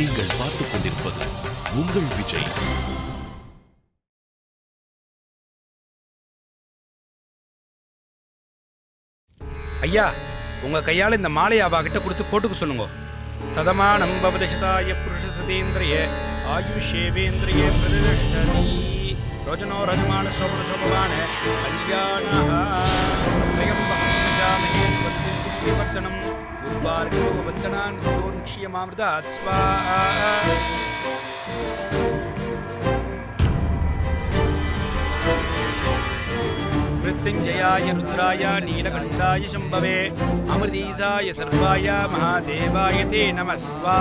நீங்கள் பார்த்துக் கொண்டிருப்பது உங்கள் விஜய். ஐயா உங்க கையால இந்த மாலையை அவா கிட்ட கொடுத்து போட்டுக்க சொல்லுங்க. சதமானம் பவதசதாய புருஷ சதேந்திரிய ஆயுஷேவேந்திரிய பிரதிஷ்டதி ரோஜனோ ரஜமான சோபன சோமவான கல்யாண திரையம்பகம் நஜாமஹே சுபத்தின் புஷ்டிவர்தனம் بارکەوە بەتەنان گۆرم چیە مامردات سووا. மிருத்யுஞ்சயாய ருத்ராய நீலகண்டாய சம்பவே அமிர்தீசாய சர்வாய மகாதேவாய தே நமஸ்வா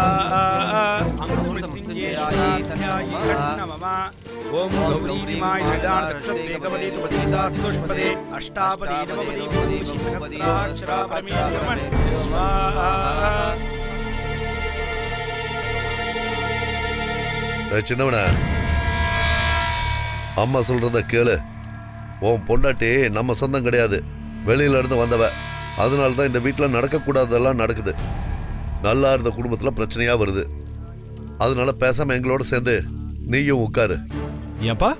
ஓம் கௌரீமாய் தக்ஷேகவதிபதிசாஸ்துஷ்பதே அஷ்டாபதி நவபதி சகஸ்ராபரமீகமன் ஸ்வாஹா சின்னவன. அம்மா சொல்றத கேளு. உன் பொண்டாட்டி நம்ம சொந்தம் கிடையாது. வெளியில இருந்து வந்தவ. அதனால தான் இந்த வீட்டில் நடக்கக்கூடாததெல்லாம் நடக்குது. நல்லா இருந்த குடும்பத்தில் பிரச்சனையா வருது. அதனால பேசாம எங்களோட சேர்ந்து நீயும் உட்காரு. ஏன்பா?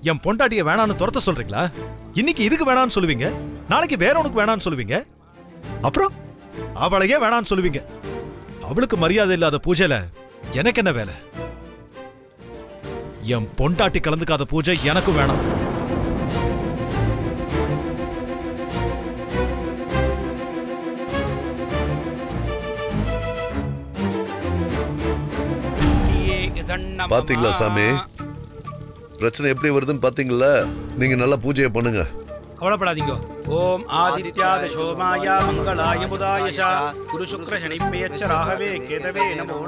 என் பொண்டாட்டிய வேணான்னு துரத்த சொல்றீங்களா? இன்னைக்கு இதுக்கு வேணான்னு சொல்லுவீங்க. நாளைக்கு வேற உனக்கு வேணான்னு சொல்லுவீங்க. அப்புறம்? அவளையே வேணான்னு சொல்லுவீங்க. அவளுக்கு மரியாதை இல்லாத பூஜையில எனக்கு என்ன வேலை? என் பொண்டாட்டி கலந்துக்காத பூஜை எனக்கு வேணாம். பாத்தீங்களா சாமி? பிரச்சனை எப்படி வருதுன்னு பாத்தீங்களா? நீங்க நல்லா பூஜையை பண்ணுங்க. கவலைப்படாதீங்க. ஓம் ஆதித்யாத சோமாய மங்களாய புதாயஷா குரு சுக்ர சனிப்பெயச்ச ராகவே கேதவே நமோ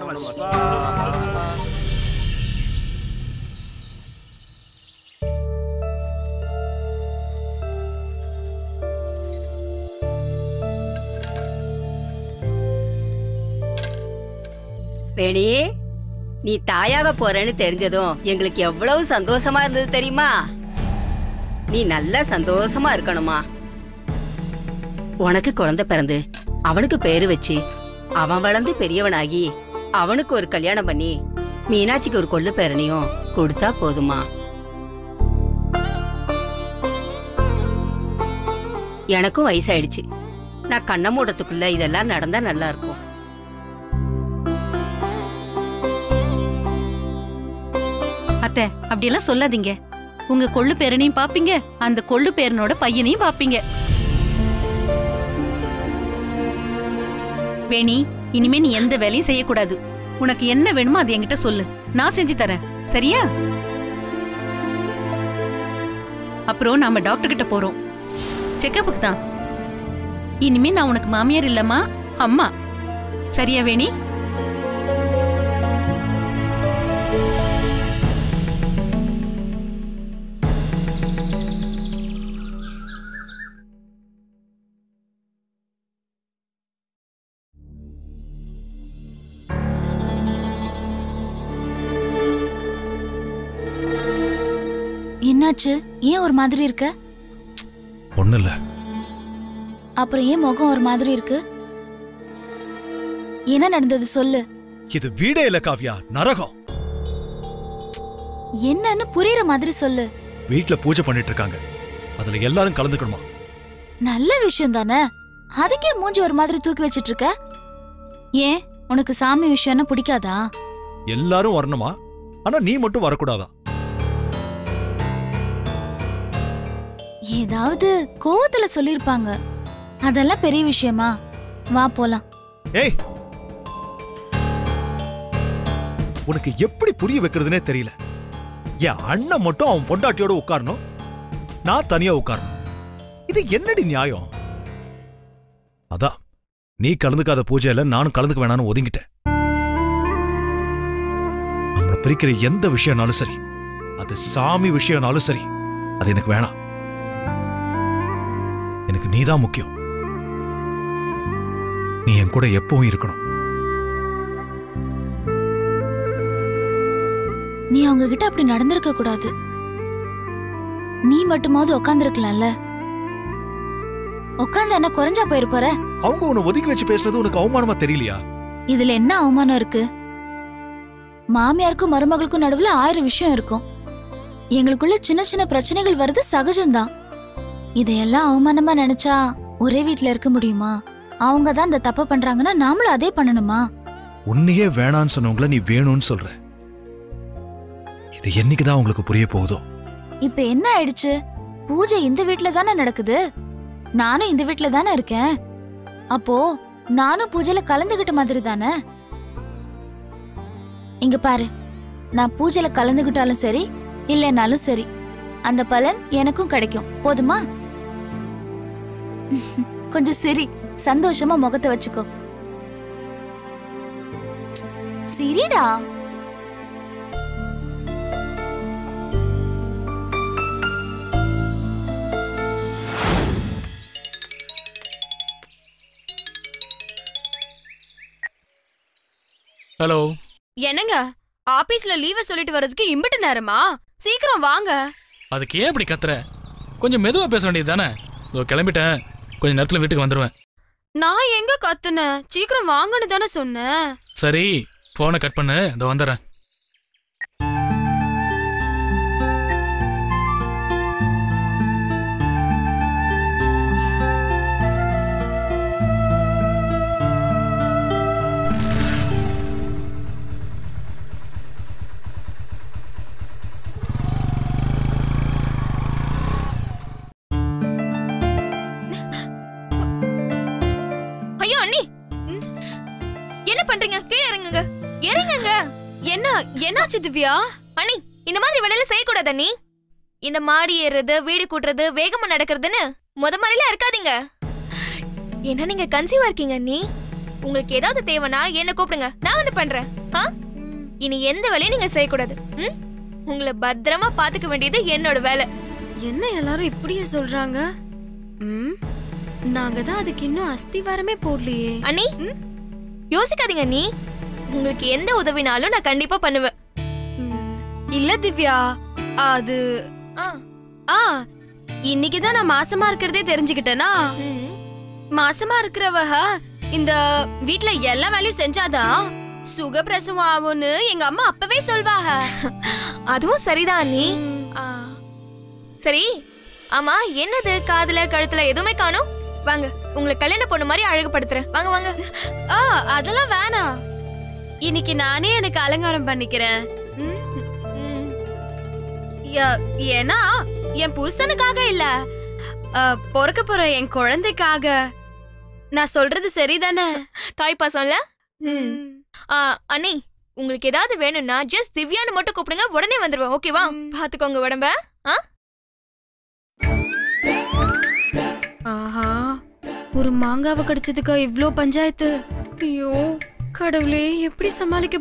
பெணி நீ தாயாக போறேன்னு தெரிஞ்சதும் எங்களுக்கு எவ்வளவு சந்தோஷமா இருந்தது தெரியுமா? நீ நல்ல சந்தோஷமா இருக்கணுமா? உனக்கு குழந்தை பிறந்து அவனுக்கு பேரு வச்சு அவன் வளர்ந்து பெரியவனாகி அவனுக்கு ஒரு கல்யாணம் பண்ணி மீனாட்சிக்கு ஒரு கொள்ளு பேரனையும் கொடுத்தா போதுமா? எனக்கும் வயசாயிடுச்சு. நான் கண்ண மூடத்துக்குள்ள இதெல்லாம் நடந்தா நல்லா இருக்கும். அத்தை அப்படியெல்லாம் சொல்லாதீங்க. உங்க கொள்ளு பேரனையும் பாப்பீங்க அந்த கொள்ளு பேரனோட பையனையும் பாப்பீங்க. வேணி இனிமே நீ எந்த வேலையும் செய்யக்கூடாது. உனக்கு என்ன வேணுமோ அது என்கிட்ட சொல்லு. நான் செஞ்சு தரேன். சரியா? அப்புறம் நாம டாக்டர் கிட்ட போறோம். செக்கப்புக்கு தான். இனிமே நான் உனக்கு மாமியார் இல்லம்மா அம்மா. சரியா வேணி? என்னாச்சு? ஏன் ஒரு மாதிரி இருக்க? ஒண்ணு இல்ல அப்புறம் ஏன் முகம் ஒரு மாதிரி இருக்கு? என்ன நடந்தது சொல்லு. இது வீடே இல்ல காவ்யா. நரகம். என்னன்னு புரியுற மாதிரி சொல்லு. வீட்ல பூஜை பண்ணிட்டு இருக்காங்க. அதுல எல்லாரும் கலந்துக்கணுமா? நல்ல விஷயம் தானே? அதுக்கே மூஞ்சி ஒரு மாதிரி தூக்கி வச்சிட்டு இருக்க? ஏன்? உனக்கு சாமி விஷயம்னா பிடிக்காதா? எல்லாரும் வரணுமா? ஆனா நீ மட்டும் வரக்கூடாதா? ஏதாவது கோவத்துல சொல்லிருப்பாங்க. அதெல்லாம் பெரிய விஷயமா? வா போலாம். ஏய்! உனக்கு எப்படி புரிய வைக்கிறதுனே தெரியல. என் அண்ணன் மட்டும் அவன் பொண்டாட்டியோட உட்காரணும். நான் தனியா உட்காரணும். இது என்னடி நியாயம்? அதான் நீ கலந்துக்காத பூஜையில நானும் கலந்துக்க வேணாம்னு ஒதுங்கிட்டேன். நம்மளை பிரிக்கிற எந்த விஷயம்னாலும் சரி அது சாமி விஷயம்னாலும் சரி அது எனக்கு வேணாம். எனக்கு நீதான் முக்கியம். நீ என் கூட எப்பவும் இருக்கணும். நீ அவங்க கிட்ட அப்படி நடந்திருக்க கூடாது. நீ மட்டுமாவது உட்காந்துருக்கலாம்ல உட்காந்து என்ன குறைஞ்சா போயிருப்பார அவங்க உன்னை ஒதுக்கி வச்சு பேசுனது உனக்கு அவமானமா தெரியலையா? இதுல என்ன அவமானம் இருக்கு? மாமியாருக்கும் மருமகளுக்கும் நடுவுல ஆயிரம் விஷயம் இருக்கும். எங்களுக்குள்ள சின்ன சின்ன பிரச்சனைகள் வருது சகஜம்தான். இதையெல்லாம் அவமானமா நினைச்சா ஒரே வீட்ல இருக்க முடியுமா? அவங்க தான் இந்த தப்பு பண்றாங்கன்னா நாமளும் அதே பண்ணணுமா? உன்னையே வேணான்னு சொன்னவங்கள நீ வேணும்னு சொல்ற. இது என்னைக்குதான் உங்களுக்கு புரிய போகுதோ? இப்ப என்ன ஆயிடுச்சு? பூஜை இந்த வீட்ல தானே நடக்குது? நானும் இந்த வீட்ல தானே இருக்கேன். அப்போ நானும் பூஜையில கலந்துகிட்ட மாதிரி தானே? இங்க பாரு நான் பூஜையில கலந்துகிட்டாலும் சரி இல்லைனாலும் சரி அந்த பலன் எனக்கும் கிடைக்கும். போதுமா? கொஞ்சம் சரி. சந்தோஷமா முகத்தை வச்சுக்கோ. சரிடா. ஹலோ. என்னங்க? ஆபீஸ்ல லீவ சொல்லிட்டு வர்றதுக்கு இம்பிட்டு நேரமா? சீக்கிரம் வாங்க. அதுக்கு ஏன் இப்படி கத்துற? கொஞ்சம் மெதுவா பேச வேண்டியது தானே? இதோ கிளம்பிட்டேன். கொஞ்ச நேரத்துல வீட்டுக்கு வந்துருவேன். நான் எங்க கத்துனேன்? சீக்கிரம் வாங்கன்னு தானே சொன்னேன். சரி போனை கட் பண்ணு இதோ வந்துடுறேன் பண்றீங்க? கீழே இறங்குங்க. இறங்குங்க. என்ன என்னாச்சு திவ்யா? அண்ணி இந்த மாதிரி வேலையில செய்யக்கூடாது அண்ணி இந்த மாடி ஏறுறது வீடு கூட்டுறது வேகமா நடக்கிறதுன்னு முத மாதிரிலாம் இருக்காதீங்க. என்ன நீங்க கன்சீவா இருக்கீங்க அண்ணி? உங்களுக்கு ஏதாவது தேவைன்னா என்ன கூப்பிடுங்க. நான் வந்து பண்றேன்? இனி எந்த வேலையும் நீங்க செய்யக்கூடாது. ம்? உங்களை பத்திரமா பாத்துக்க வேண்டியது என்னோட வேலை. என்ன எல்லாரும் இப்படியே சொல்றாங்க? ம்? நாங்க தான் அதுக்கு இன்னும் அஸ்திவாரமே போடலையே. அண்ணி யோசிக்காதீங்க அண்ணி உங்களுக்கு எந்த உதவினாலும் நான் கண்டிப்பா பண்ணுவேன். இல்ல திவ்யா. அது ஆ. இன்னைக்கு தான் நான் மாசமா இருக்கிறதே தெரிஞ்சுக்கிட்டேனா? மாசமா இருக்கிறவக இந்த வீட்ல எல்லா வேலையும் செஞ்சாதான் சுகப்பிரசவம் ஆகும்னு எங்க அம்மா அப்பவே சொல்வாங்க அதுவும் சரிதான் அண்ணி சரி ஆமா என்னது? காதுல கழுத்துல எதுவுமே காணும்? வாங்க. உங்களை கல்யாணம் பொண்ணு மாதிரி அழகுபடுத்துறேன். வாங்க வாங்க. ஆ அதெல்லாம் வேணாம். இன்னைக்கு நானே எனக்கு அலங்காரம் பண்ணிக்கிறேன். ம், ம். ய- ஏன்னா என் புருஷனுக்காக இல்ல. பிறக்க போற என் குழந்தைக்காக. நான் சொல்றது சரிதானே? தாய் பாசம்ல? அண்ணி உங்களுக்கு ஏதாவது வேணும்னா ஜஸ்ட் திவ்யான்னு மட்டும் கூப்பிடுங்க உடனே வந்துருவேன் ஓகேவா பாத்துக்கோங்க உடம்ப ஆஹா. ஒரு மாங்காவை கடிச்சதுக்கா இவ்ளோ பஞ்சாயத்து? ஐயோ கடவுளே எப்படி சமாளிக்க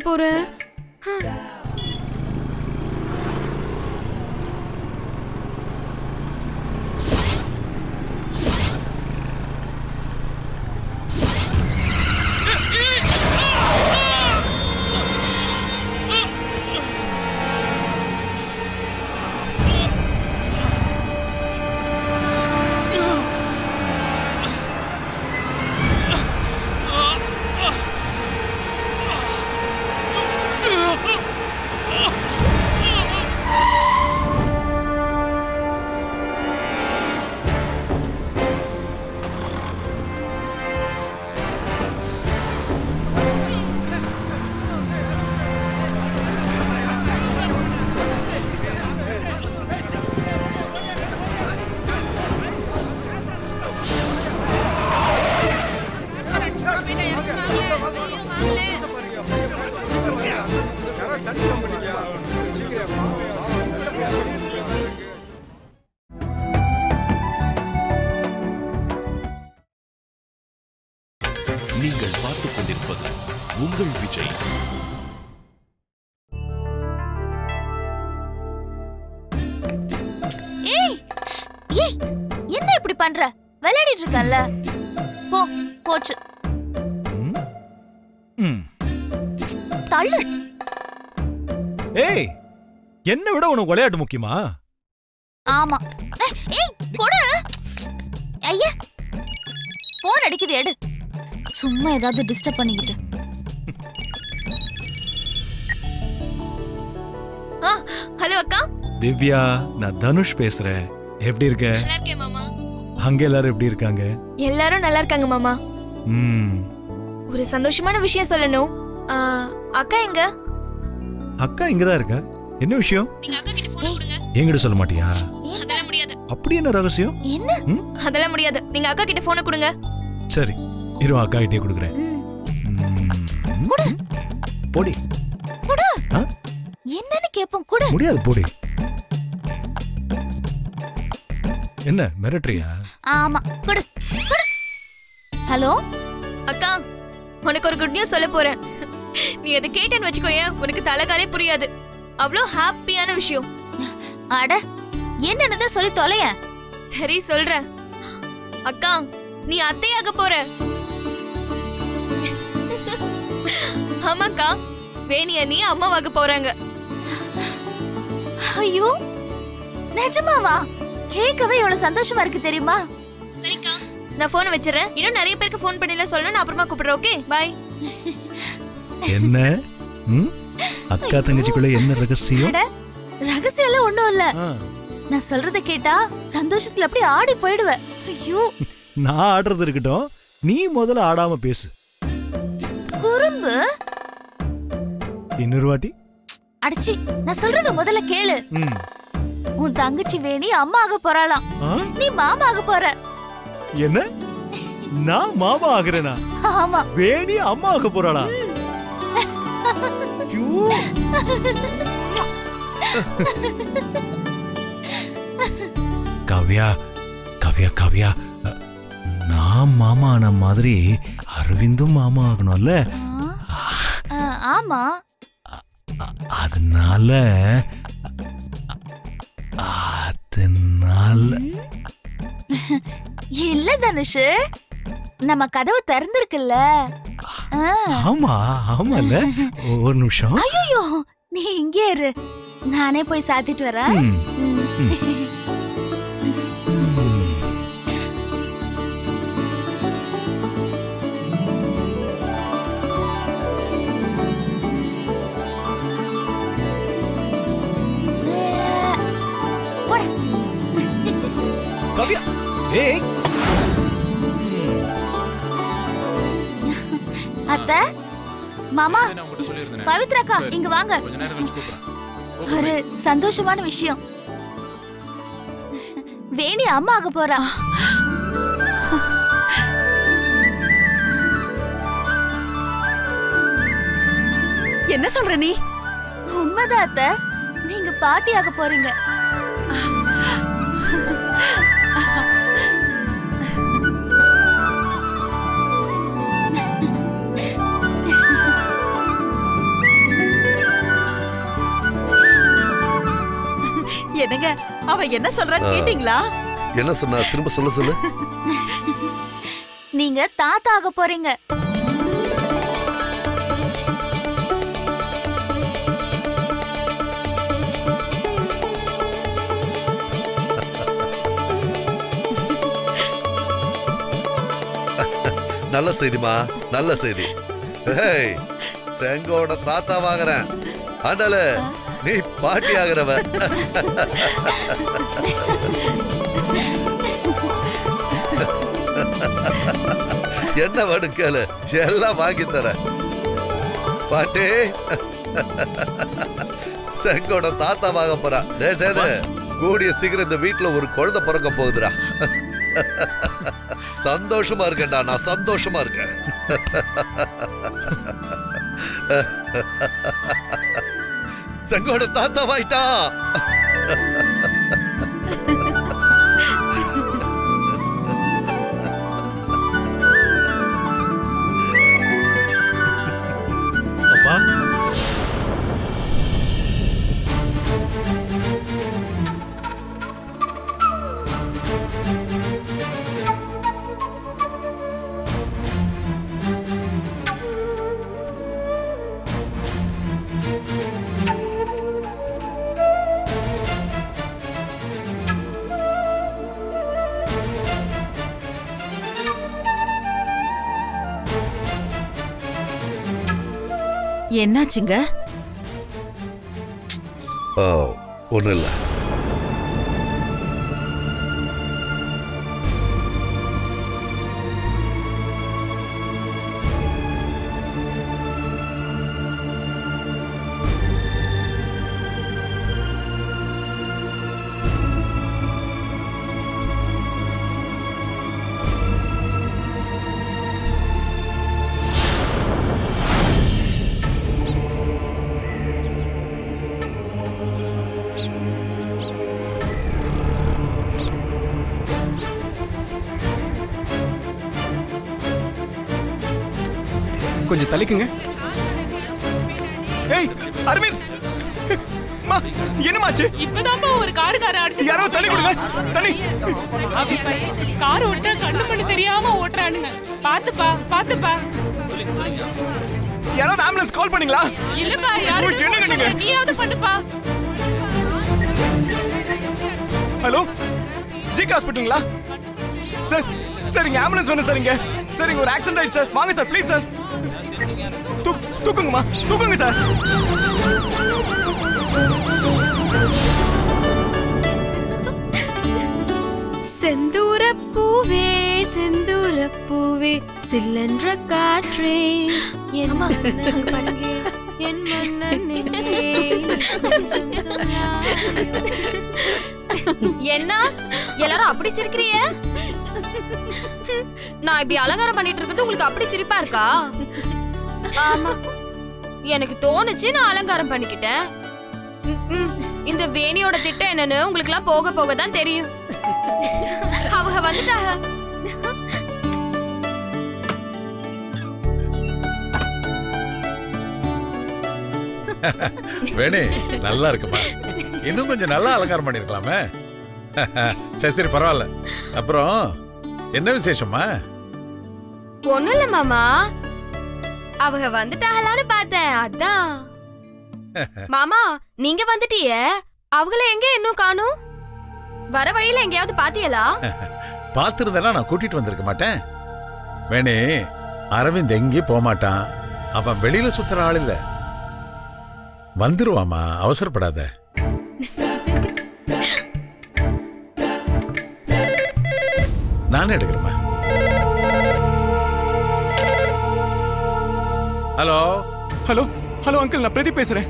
நீங்கள் பார்த்துக் கொண்டிருப்பது உங்கள் விஜய். ஏய் ஏய் என்ன இப்படி பண்ற? விளையாடிட்டு இருக்கல்ல. போ போச்சு. தள்ளு. ஏய் என்ன விட உனக்கு விளையாட்டு முக்கியமா? ஆமா. ஏய், கொடு. ஐயா போன் அடிக்குது எடு. சும்மா ஏதாவது டிஸ்டர்ப் பண்ணிக்கிட்டு. ஹலோ அக்கா. திவ்யா நான் தனுஷ் பேசுறேன். எப்படி இருக்க? நல்லா இருக்கேன் மாமா. அங்க எல்லாரும் எப்படி இருக்காங்க? எல்லாரும் நல்லா இருக்காங்க மாமா. ம். ஒரு சந்தோஷமான விஷயம் சொல்லணும். ஆ, அக்கா எங்க? அக்கா இங்கதான் இருக்கா? என்ன விஷயம்? நீங்க அக்கா கிட்ட போன் கொடுங்க. என்கிட்ட சொல்ல மாட்டியா? அதெல்லாம் முடியாது. அப்படி என்ன ரகசியம்? என்ன? அதெல்லாம் முடியாது. நீங்க அக்கா கிட்ட போனை கொடுங்க. சரி இரு அக்கா கிட்டே கொடுக்குறேன். ம். ம். போடி. ஆ? என்னன்னு கேப்போம் கூட. முடியாது போடி. என்ன மிரட்டுறியா? ஆமா குடு. குடு. ஹலோ? அக்கா உனக்கு ஒரு குட் நியூஸ் சொல்ல போறேன். நீ அதை கேட்டேன்னு வச்சுக்கோயேன் உனக்கு தலைகாலே புரியாது. அவ்வளோ ஹாப்பியான விஷயம். அட என்னன்னு சொல்லி தொலைய? சரி சொல்றேன். அக்கா நீ அத்தையாக போற. ஆமாக்கா வேணிய நீ அம்மாவாக போறாங்க. ஐயோ நிஜமாவா? கேட்கவே எவ்வளவு சந்தோஷமா இருக்கு தெரியுமா? சரிக்கா. நான் போனை வச்சிடறேன். இன்னும் நிறைய பேருக்கு ஃபோன் பண்ணல சொல்லணும் நான் அப்புறமா கூப்பிடுறேன் ஓகே பாய் என்ன? அக்கா தங்கச்சிக்குள்ள என்ன ரகசியம்? ரகசியம் எல்லாம் ஒண்ணும் இல்ல. நான் சொல்றத கேட்டா சந்தோஷத்துல அப்படியே ஆடி போயிடுவேன் ஐயோ. நான் ஆடுறது இருக்கட்டும். நீ முதல்ல ஆடாம பேசு. குறும்பு? இன்னொரு வாட்டி. அடிச்சி நான் சொல்றத முதல்ல கேளு. உன் தங்கச்சி வேணி அம்மா ஆக போறாளாம்? நீ மாமா ஆக போற. என்ன? நான் மாமா ஆகுறேனா? ஆமா. வேணி அம்மா ஆக போறாளா. கவ்யா கவ்யா கவ்யா. நான் மாமா ஆன மாதிரி அரவிந்தும் மாமா ஆகணும்ல? ஆமா. அதனால அதனால. இல்ல தனுஷ் நம்ம கதவு திறந்திருக்குல்ல. ஆமா ஆமால. ஒரு நிமிஷம். ஐயோ நீ இங்கே இரு. நானே போய் சாத்திட்டு வரேன். கவ்யா. ஏய் அத்தை? மாமா. பவித்ராக்கா. இங்க வாங்க. ஒரு சந்தோஷமான விஷயம். வேணி அம்மா ஆக போறா. என்ன சொல்ற நீ? உண்மைதான் அத்தை. நீங்க பாட்டி ஆக போறீங்க. என்னங்க அவ என்ன சொல்றான்னு கேட்டீங்களா? என்ன சொன்னா? திரும்ப சொல்ல சொல்லு. நீங்க தாத்தா ஆக போறீங்க. நல்ல செய்திமா நல்ல செய்தி. செங்கோட தாத்தா வாங்குறேன். ஆண்டால நீ பாட்டி ஆகிறவ. என்ன கேளு. எல்லாம் வாங்கி தரேன். பாட்டி. செங்கோட தாத்தா வாங்க போறான் டே சேது. கூடிய சீக்கிரம் இந்த வீட்டுல ஒரு குழந்தை பிறக்க போகுதுடா. சந்தோஷமா இருக்கேன்டா. நான் சந்தோஷமா இருக்கேன். சங்கோட தாத்தாவாயிட்டா என்னாச்சுங்க? ஒன்றும் இல்லை. கொஞ்சம் தள்ளிக்குங்க ஏய் அரவிந்த். மா என்னமாச்சு? இப்பதான்ப்பா ஒரு காருக்கார அடிச்சு யாரோ தண்ணி கொடுங்க. பையன் கார் ஓட்டுற கண்ணு மண்ணு தெரியாம ஓட்டுறானுங்க. பாத்துப்பா பாத்துப்பா. யாராவது ஆம்புலன்ஸ் கால் பண்ணீங்களா? இல்லப்பா யாரு என்னங்க நீங்க? நீயாவது பண்ணுப்பா. ஹலோ? ஜிகே ஹாஸ்பிட்டலுங்களா? சார் சார் இங்க ஆம்புலன்ஸ் வேணும் சார் இங்க. சார் இங்க ஒரு ஆக்சிடென்ட் ஆயிடுச்சு சார். வாங்க சார் ப்ளீஸ் சார். தூக்குங்கம்மா தூக்குங்க சார். செந்தூர பூவே செந்தூர பூவே சில்லென்ற காற்றே. என் மன்னன் பாருங்க என் மன்னன்? என்ன? எல்லாரும் அப்படி சிரிக்கிறிய நான் இப்படி அலங்காரம் பண்ணிட்டு இருக்கிறது உங்களுக்கு அப்படி சிரிப்பா இருக்கா? ஆமா. எனக்கு தோணுச்சு நான் அலங்காரம் பண்ணிக்கிட்டேன். இந்த வேணியோட திட்டம் என்னன்னு உங்களுக்கு எல்லாம் போக போக தான் தெரியும். அவங்க வந்துட்டாங்க. வேணே நல்லா இருக்குமா? இன்னும் கொஞ்சம் நல்லா அலங்காரம் பண்ணிருக்கலாமே. சரி சரி பரவாயில்ல. அப்புறம் என்ன விசேஷமா ஒண்ணும் இல்ல மாமா. அவங்க வந்துட்டாங்களான்னு பார்த்தேன். அதான். மாமா நீங்க வந்துட்டிய? அவங்கள எங்க இன்னும் காணும்? வர வழியில எங்கேயாவது பாத்தியலா பார்த்துருந்தேன்னா நான் கூட்டிட்டு வந்திருக்க மாட்டேன். வேணே அரவிந்த் எங்கேயும் போக மாட்டான். அவன் வெளியில சுத்துற ஆள் இல்ல. வந்துருவாமா அவசரப்படாத. நானே எடுக்கிறேம்மா. ஹலோ? ஹலோ ஹலோ அங்கிள் நான் பிரதீப் பேசுறேன்.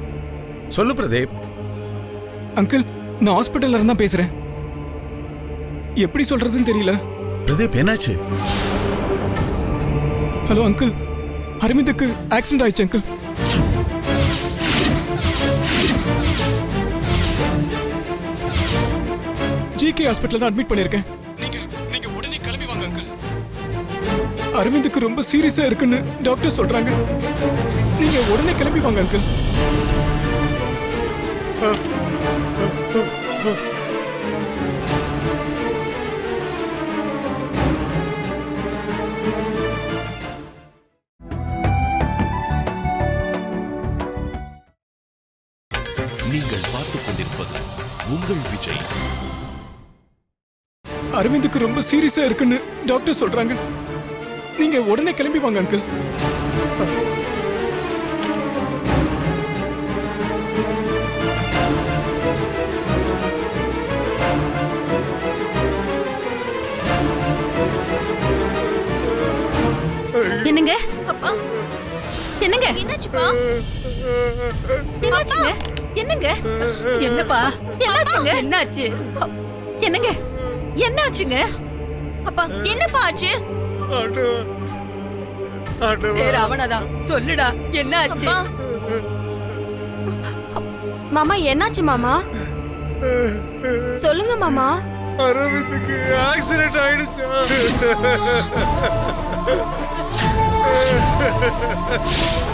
சொல்லு பிரதீப். அங்கிள் நான் ஹாஸ்பிட்டல்ல இருந்தா பேசுறேன். எப்படி சொல்றதுன்னு தெரியல. பிரதீப் என்னாச்சு? ஹலோ அங்கிள் அரவிந்துக்கு ஆக்சிடென்ட் ஆயிடுச்சு அங்கிள் ஜிகே ஹாஸ்பிட்டல் தான் அட்மிட் பண்ணிருக்கேன் அரவிந்துக்கு ரொம்ப சீரியஸா இருக்குன்னு டாக்டர் சொல்றாங்க. நீங்க உடனே கிளம்பி வாங்க அங்கிள் நீங்கள் பார்த்துக் கொண்டிருப்பது உங்கள் விஜய். அரவிந்துக்கு ரொம்ப சீரியஸா இருக்குன்னு டாக்டர் சொல்றாங்க. நீங்க உடனே கிளம்பி வாங்க அங்கிள் என்னங்க? அப்பா. என்னங்க? என்னாச்சுப்பா? என்னாச்சுங்க? என்னங்க? என்னப்பா? என்னாச்சுங்க? என்னாச்சு? என்னங்க? என்னாச்சுங்க? அப்பா என்னப்பா ஆச்சு? பேர் அவனதான் சொல்லுடா என்னாச்சு? அப்பா மாமா என்னாச்சு மாமா? சொல்லுங்க மாமா. அரவிந்துக்கு ஆக்சிடென்ட் ஆயிடுச்சா?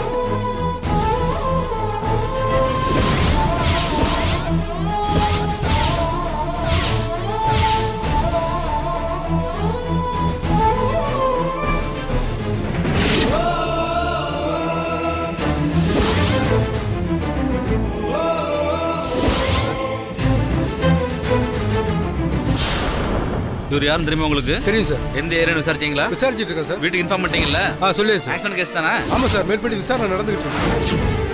இவர் யாரும் தெரியுமா உங்களுக்கு? தெரியும் சார் எந்த ஏரியான்னு விசாரிச்சீங்களா? விசாரிச்சிட்டு இருக்கேன் சார் வீட்டுக்கு இன்ஃபார்ம் பண்ணிட்டீங்களா ஆ சொல்லு சார் ஆக்சிடென்ட் கேஸ் தானே? ஆமா சார் மேற்படி விசாரணை நடந்துகிட்டு இருக்கு